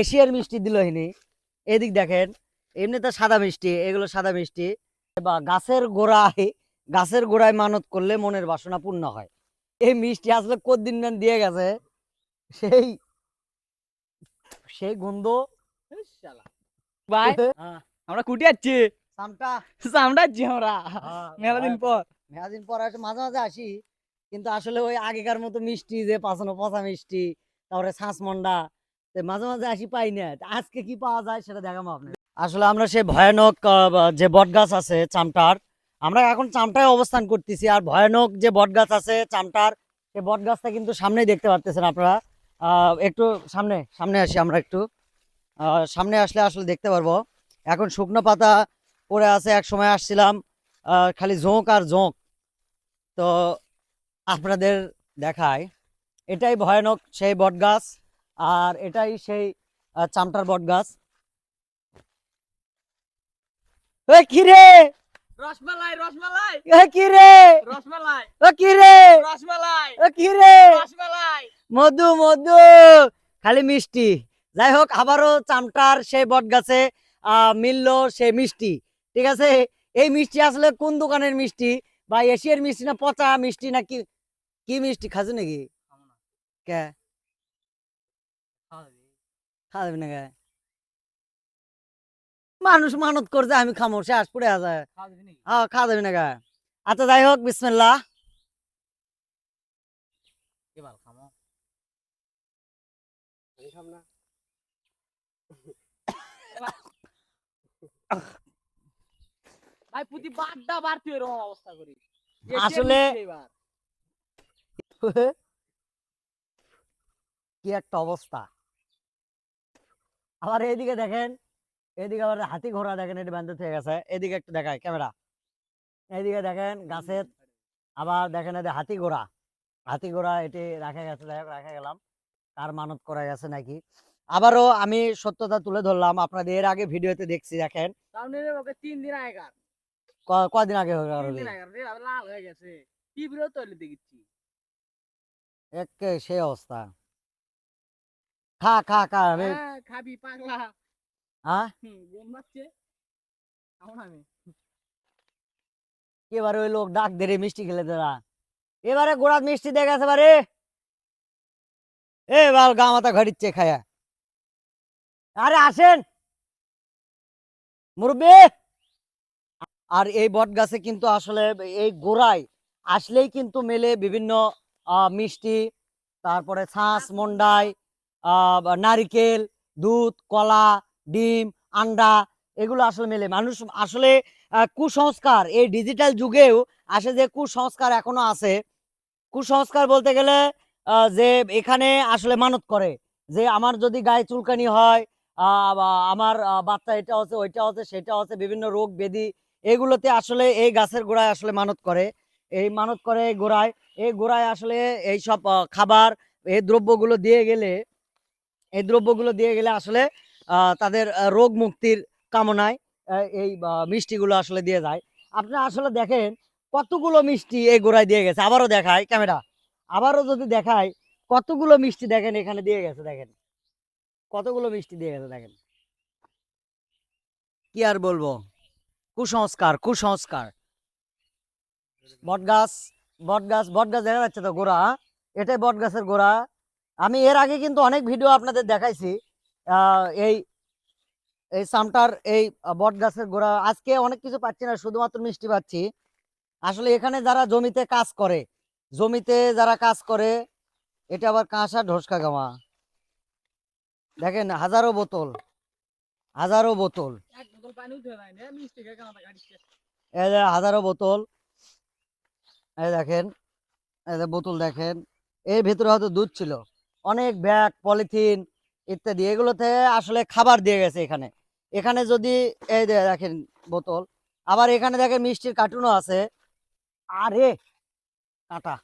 এশিয়ার মিষ্টি দিল হিনি এদিক দেখেন এমনি তো সাদা মিষ্টি এগুলো সাদা মিষ্টি। বা গাছের গোড়ায় গাছের গোড়ায় মানত করলে মনের বাসনা পূর্ণ হয়। এই মিষ্টি আসলে কদিন দিয়ে গেছে সেই সেই গন্ধ। ভাই হ্যাঁ, আমরা কুটি যাচ্ছি সামটা। আমরা যাচ্ছি আমরা। মেলা দিন পর। মেয়াদিন পর আসে মাঝে মাঝে আসি। কিন্তু আসলে ওই আগেকার মতো মিষ্টি যে পাঁচানো পচা মিষ্টি তারপরে ছাঁচ মন্ডা মাঝে মাঝে আসি পাই না। আজকে কি পাওয়া যায় সেটা দেখাবো আপনি আসলে আমরা সেই ভয়ানক যে বট গাছ আছে চামটার, আমরা এখন চামটায় অবস্থান করতেছি আর ভয়ানক যে বট গাছ আছে চামটার, সেই বট গাছটা কিন্তু সামনেই দেখতে পারতেছেন আপনারা। একটু সামনে সামনে আসি আমরা একটু। সামনে আসলে আসলে দেখতে পারব। এখন শুকনো পাতা পড়ে আছে, এক সময় আসছিলাম খালি ঝোঁক আর ঝোঁক। তো আপনাদের দেখায় এটাই ভয়ানক সেই বট গাছ আর এটাই সেই চামটার বট গাছ। এ রসমালাই রসমালাই। এ রসমালাই। ও রসমালাই। ও রসমালাই। মধু মধু। খালি মিষ্টি। যাই হোক আবারও চামটার সেই বট গাছে আহ, মিললো সেই মিষ্টি। ঠিক আছে? এই মিষ্টি আসলে কোন দোকানের মিষ্টি? বা এশিয়ার মিষ্টি না পচা মিষ্টি না কি? কি মিষ্টি? খাচ্ছ নাকি? কে? খাওয়া না মানুষ মানত করছে আমি খামো শেষ পড়ে আছে। হ্যাঁ খাওয়া যাবে না আচ্ছা যাই হোক বিসমিল্লাহ। এবার খামো। ভাই প্রতি বাড্ডা এরকম অবস্থা করি আসলে- কি একটা অবস্থা। আবার এইদিকে দেখেন এদিকে আবার হাতি ঘোড়া দেখেন এটি বান্ধব হয়ে গেছে। এদিকে একটু দেখায় ক্যামেরা। এইদিকে দেখেন গাছের আবার দেখেন এদের হাতি ঘোড়া। হাতি ঘোড়া এটি রাখা গেছে যাই রাখা গেলাম। তার মানত করা গেছে নাকি? আবারও আমি সত্যতা তুলে ধরলাম আপনাদের এর আগে ভিডিওতে দেখছি দেখেন। তিন দিন আগেকার। কদিন আগে হয়ে লাল হয়ে গেছে। টিভিরও তৈরি দেখেছি একে সেই অবস্থা। খা খা খা আমি হ্যাঁ, খাবি পাগলা। হ্যাঁ হুম, বোম মারছে খাব না আমি। এবারে ওই লোক ডাক দে রে মিষ্টি খেলে তোরা। এবারে গোড়াত মিষ্টি দেখে আছে বারে এ বাল গা মাথা ঘড়িচ্ছে খায়া। আরে আসেন। মুরব্বি। আর এই বট গাছে কিন্তু আসলে এই গোড়ায় আসলেই কিন্তু মেলে বিভিন্ন আহ, মিষ্টি তারপরে ছাঁচ বা নারিকেল, দুধ, কলা, ডিম, আন্ডা, এগুলো আসলে মেলে। মানুষ আসলে কুসংস্কার, এই ডিজিটাল যুগেও আসে যে কুসংস্কার এখনও আছে। কুসংস্কার বলতে গেলে যে এখানে আসলে মানত করে। যে আমার যদি গায়ে চুলকানি হয় আমার বাচ্চা এটা হচ্ছে, ওইটা হচ্ছে, সেটা হচ্ছে, বিভিন্ন রোগ ব্যাধি, এগুলোতে আসলে এই গাছের গোড়ায় আসলে মানত করে। এই মানত করে গোড়ায়। এই গোড়ায় আসলে এই সব খাবার, এই দ্রব্যগুলো দিয়ে গেলে এই দ্রব্যগুলো দিয়ে গেলে আসলে তাদের রোগ মুক্তির কামনায় এই মিষ্টিগুলো আসলে দিয়ে যায়। আপনারা আসলে দেখেন কতগুলো মিষ্টি এই গোড়ায় দিয়ে গেছে। আবারও দেখায় ক্যামেরা। আবারও যদি দেখায় কতগুলো মিষ্টি দেখেন এখানে দিয়ে গেছে দেখেন। কতগুলো মিষ্টি দিয়ে গেছে দেখেন। কি আর বলব? কুসংস্কার কুসংস্কার। বটগাছ বটগাছ বটগাছ দেখা যাচ্ছে তো গোড়া? এটাই বটগাছের গোড়া। আমি এর আগে কিন্তু অনেক ভিডিও আপনাদের দেখাইছি। আহ, এই এই সামটার এই বট গাছের গোড়া। আজকে অনেক কিছু পাচ্ছি না শুধুমাত্র মিষ্টি পাচ্ছি। আসলে এখানে যারা জমিতে কাজ করে জমিতে যারা কাজ করে এটা আবার কাঁসা ঢোসকা গামা। দেখেন হাজারো বোতল হাজারো বোতল। হাজারো বোতল এই দেখেন বোতল দেখেন এর ভেতরে হয়তো দুধ ছিল। অনেক ব্যাগ, পলিথিন ইত্যাদি, এগুলোতে আসলে খাবার দিয়ে গেছে এখানে। এখানে যদি, এই দেখেন বোতল, আবার এখানে দেখেন মিষ্টির কার্টুনও আছে। আরে, কাটা।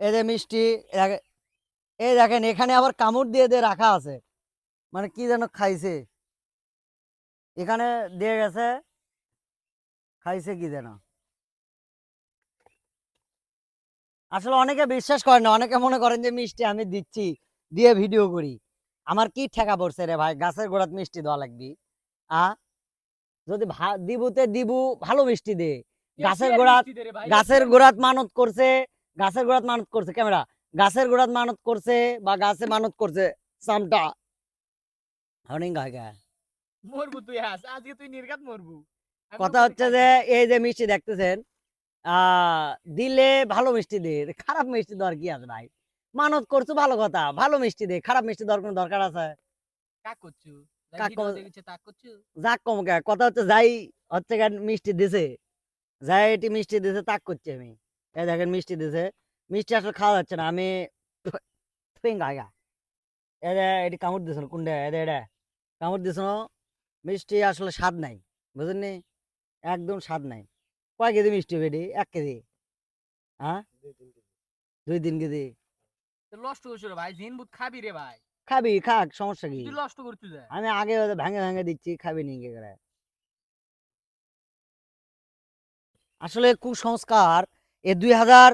এই যে মিষ্টি এই দেখেন, এখানে আবার কামড় দিয়ে দিয়ে রাখা আছে। মানে কি যেন খাইছে। এখানে দিয়ে গেছে, খাইছে কি যেন। আসলে অনেকে বিশ্বাস করে না অনেকে মনে করেন যে মিষ্টি আমি দিচ্ছি দিয়ে ভিডিও করি। আমার কি ঠেকা পড়ছে রে ভাই? গাছের গোড়াত মিষ্টি দেওয়া লাগবি। আ? যদি দিবুতে দিবু ভালো মিষ্টি দে। গাছের গোড়াত গাছের গোড়াত মানত করছে গাছের গোড়াত মানত করছে ক্যামেরা। গাছের গোড়াত মানত করছে বা গাছে মানত করছে সামটা। হরিং গায়গা মরবু তুই আজকে তুই নির্ঘাত মরবু। কথা হচ্ছে যে এই যে মিষ্টি দেখতেছেন দিলে ভালো মিষ্টি দে খারাপ মিষ্টি দেওয়ার কি আছে ভাই? মানত করছ ভালো কথা। ভালো মিষ্টি দে খারাপ মিষ্টি দেওয়ার কোনো দরকার আছে? যাক কম কথা হচ্ছে যাই হচ্ছে মিষ্টি দিছে। যাই এটি মিষ্টি দিছে তাক করছি আমি। এই দেখেন মিষ্টি দিছে। মিষ্টি আসলে খাওয়া যাচ্ছে না আমি গায়গা এদে এটি কামড় দিছ কোনটা এদে এটা কামড় দিছ মিষ্টি আসলে স্বাদ নাই বুঝলেন একদম স্বাদ নাই। কয় কেজি মিষ্টি হবে এক কেজি? হ্যাঁ? দুই তিন কেজি। রে ভাই জিন বুত খাবি রে ভাই। খাবি খাক সমস্যা কি? তুই লষ্ট করছু আমি আগে ওদের ভেঙে ভেঙে দিচ্ছি খাবি নি কি করে? আসলে কুসংস্কার এ দুই হাজার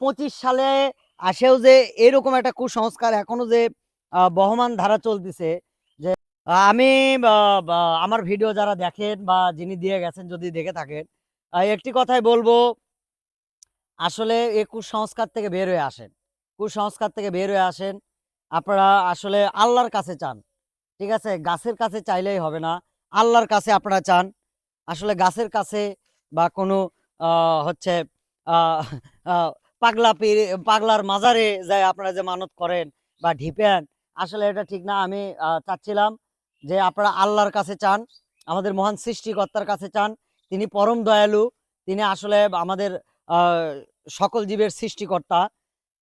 পঁচিশ সালে আসেও যে এরকম একটা কুসংস্কার এখনও যে বহমান ধারা চলতেছে যে আমি আমার ভিডিও যারা দেখেন বা যিনি দিয়ে গেছেন যদি দেখে থাকেন একটি কথাই বলব। আসলে এই কুসংস্কার থেকে বের হয়ে আসেন। কুসংস্কার থেকে বের হয়ে আসেন। আপনারা আসলে আল্লাহর কাছে চান, ঠিক আছে? গাছের কাছে চাইলেই হবে না। আল্লাহর কাছে আপনারা চান। আসলে গাছের কাছে বা কোনো হচ্ছে পাগলা পীর, পাগলার মাজারে যায় আপনারা যে মানত করেন বা ঢিপেন, আসলে এটা ঠিক না। আমি চাচ্ছিলাম যে আপনারা আল্লাহর কাছে চান, আমাদের মহান সৃষ্টিকর্তার কাছে চান তিনি পরম দয়ালু, তিনি আসলে আমাদের সকল জীবের সৃষ্টিকর্তা।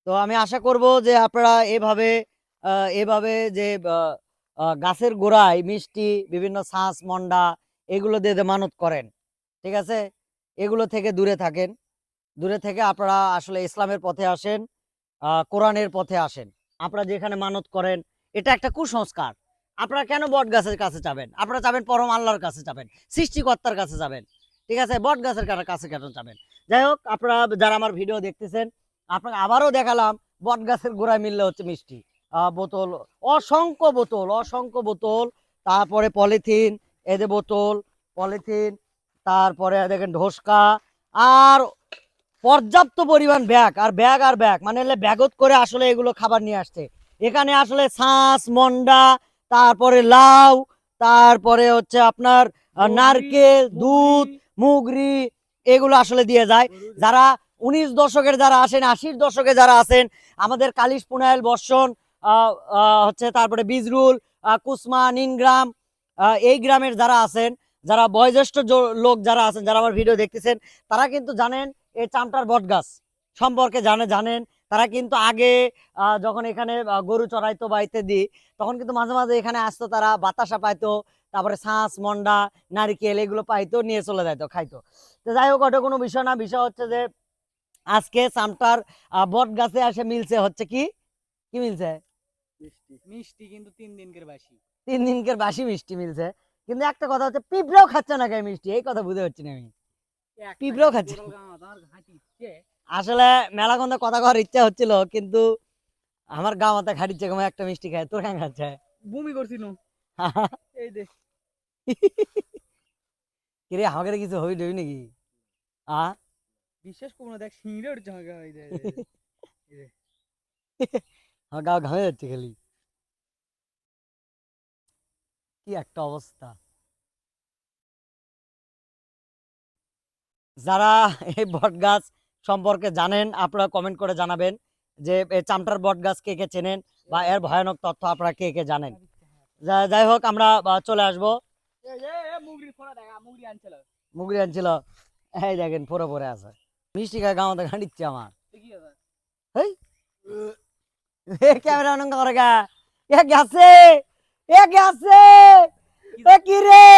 তো আমি আশা করব যে আপনারা এভাবে এভাবে যে গাছের গোড়ায় মিষ্টি, বিভিন্ন ছাঁচ মন্ডা এগুলো দিয়ে মানত করেন, ঠিক আছে? এগুলো থেকে দূরে থাকেন। দূরে থেকে আপনারা আসলে ইসলামের পথে আসেন কোরআনের পথে আসেন। আপনারা যেখানে মানত করেন, এটা একটা কুসংস্কার। আপনারা কেন বট গাছের কাছে যাবেন? আপনারা যাবেন পরম আল্লাহর কাছে যাবেন, সৃষ্টিকর্তার কাছে যাবেন। ঠিক আছে? বট গাছের কাছে কেন যাবেন যাই হোক আপনারা যারা আমার ভিডিও দেখতেছেন আপনাকে আবারও দেখালাম বট গাছের গোড়ায় মিললে হচ্ছে মিষ্টি। বোতল অসংখ্য বোতল অসংখ্য বোতল। তারপরে পলিথিন এদের বোতল পলিথিন তারপরে দেখেন ঢোসকা আর পর্যাপ্ত পরিমাণ ব্যাগ আর ব্যাগ আর ব্যাগ। মানে ব্যাগত করে আসলে এগুলো খাবার নিয়ে আসছে। এখানে আসলে ছাঁচ মন্ডা তারপরে লাউ তারপরে হচ্ছে আপনার নারকেল দুধ মুগরি, এগুলো আসলে দিয়ে যায়। যারা উনিশ দশকের যারা আসেন আশির দশকে যারা আছেন আমাদের কালিশ পুনাইল বর্ষণ হচ্ছে তারপরে বিজরুল কুসমা নিনগ্রাম এই গ্রামের যারা আছেন যারা বয়োজ্যেষ্ঠ লোক যারা আছেন যারা আমার ভিডিও দেখতেছেন তারা কিন্তু জানেন এই চামটার বট গাছ সম্পর্কে জানে জানেন। তারা কিন্তু আগে যখন এখানে গরু চড়াইতো বা ইত্যাদি তখন কিন্তু মাঝে মাঝে এখানে আসতো তারা বাতাসা পাইতো তারপরে ছাঁচ মন্ডা নারিকেল এগুলো পাইতো নিয়ে চলে যাইতো খাইতো। তো যাই হোক ওটা কোনো বিষয় না বিষয় হচ্ছে যে আজকে চামটার আহ, বট গাছে এসে মিলছে হচ্ছে কি? কি মিলছে? মিষ্টি। কিন্তু তিন দিনকের বাসি। তিন দিনকের বাসি মিষ্টি মিলছে। কিন্তু একটা কথা হচ্ছে পিঁপড়েও খাচ্ছে না গায়ে মিষ্টি এই কথা বুঝতে পারছি না আমি। পিঁপড়েও খাচ্ছে। আসলে মেলাগন্ধে কথা করার ইচ্ছা হচ্ছিল কিন্তু আমার গা মাথা খাটিচ্ছে একটা মিষ্টি খায় তোর কেন খাচ্ছে বমি করছিল এই দে কিরে আমাকে কিছু হই ডই নাকি? আ? বিশ্বাস করব না দেখ সিংড়ে উঠছে আমাকে দে, আমার গা ঘামে যাচ্ছে খালি। কি একটা অবস্থা। যারা এই বট গাছ সম্পর্কে জানেন আপনারা কমেন্ট করে জানাবেন যে এই চামটার বট গাছ কে কে চেনেন বা এর ভয়ানক তথ্য আপনারা কে কে জানেন। যাই হোক আমরা চলে আসব। মুগরি আনছিল। এই দেখেন পরে পরে আছে। মিষ্টি খায় গামাতে খাঁটিচ্ছে আমার। ক্যামেরা অনঙ্গ করে গা। এ গেছে এ গেছে কি রে?